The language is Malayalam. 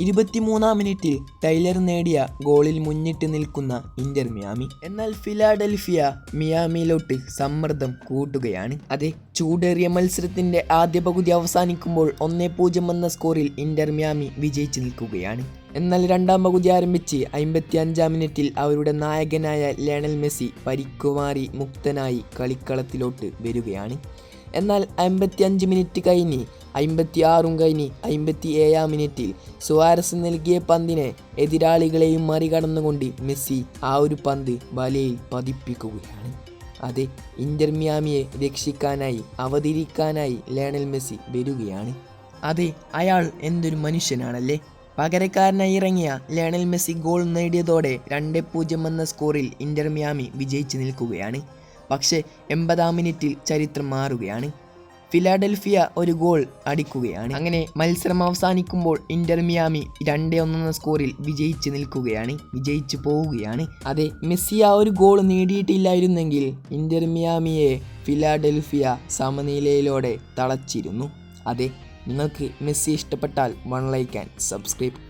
ഇരുപത്തിമൂന്നാം മിനിറ്റിൽ ടൈലർ നേടിയ ഗോളിൽ മുന്നിട്ട് നിൽക്കുന്ന ഇന്റർ മിയാമി. എന്നാൽ ഫിലാഡൽഫിയ മിയാമിയിലോട്ട് സമ്മർദ്ദം കൂട്ടുകയാണ്. അതെ ചൂടേറിയ മത്സരത്തിന്റെ ആദ്യ പകുതി അവസാനിക്കുമ്പോൾ ഒന്നേ പൂജ്യം എന്ന സ്കോറിൽ ഇന്റർ മിയാമി വിജയിച്ചു നിൽക്കുകയാണ്. എന്നാൽ രണ്ടാം പകുതി ആരംഭിച്ച് അമ്പത്തി അഞ്ചാം മിനിറ്റിൽ അവരുടെ നായകനായ ലയണൽ മെസ്സി പരിക്കുമാറി മുക്തനായി കളിക്കളത്തിലോട്ട് വരികയാണ്. എന്നാൽ അമ്പത്തി അഞ്ച് മിനിറ്റ് കഴിഞ്ഞ് അമ്പത്തി ആറും കഴിഞ്ഞ് അമ്പത്തി ഏഴാം മിനിറ്റിൽ സുവാരസ് നൽകിയ പന്തിനെ എതിരാളികളെയും മറികടന്നുകൊണ്ട് മെസ്സി ആ ഒരു പന്ത് വലയിൽ പതിപ്പിക്കുകയാണ്. അതെ ഇന്റർ മിയാമിയെ രക്ഷിക്കാനായി അവതരിക്കാനായി ലയണൽ മെസ്സി വരികയാണ്. അതെ അയാൾ എന്തൊരു മനുഷ്യനാണല്ലേ? പകരക്കാരനായി ഇറങ്ങിയ ലയണൽ മെസ്സി ഗോൾ നേടിയതോടെ രണ്ട് പൂജ്യം എന്ന സ്കോറിൽ ഇന്റർ മിയാമി വിജയിച്ചു നിൽക്കുകയാണ്. പക്ഷേ എൺപതാം മിനിറ്റിൽ ചരിത്രം മാറുകയാണ്. ഫിലാഡൽഫിയ ഒരു ഗോൾ അടിക്കുകയാണ്. അങ്ങനെ മത്സരം അവസാനിക്കുമ്പോൾ ഇന്റർ മിയാമി രണ്ട് ഒന്നെന്ന സ്കോറിൽ വിജയിച്ച് നിൽക്കുകയാണ്. വിജയിച്ചു പോവുകയാണ്. അതെ മെസ്സി ആ ഒരു ഗോൾ നേടിയിട്ടില്ലായിരുന്നെങ്കിൽ ഇന്റർ മിയാമിയെ ഫിലാഡൽഫിയ സമനിലയിലൂടെ തളച്ചിരുന്നു. അതെ നിങ്ങൾക്ക് മെസ്സി ഇഷ്ടപ്പെട്ടാൽ വൺ ലൈക്ക് ആൻഡ് സബ്സ്ക്രൈബ്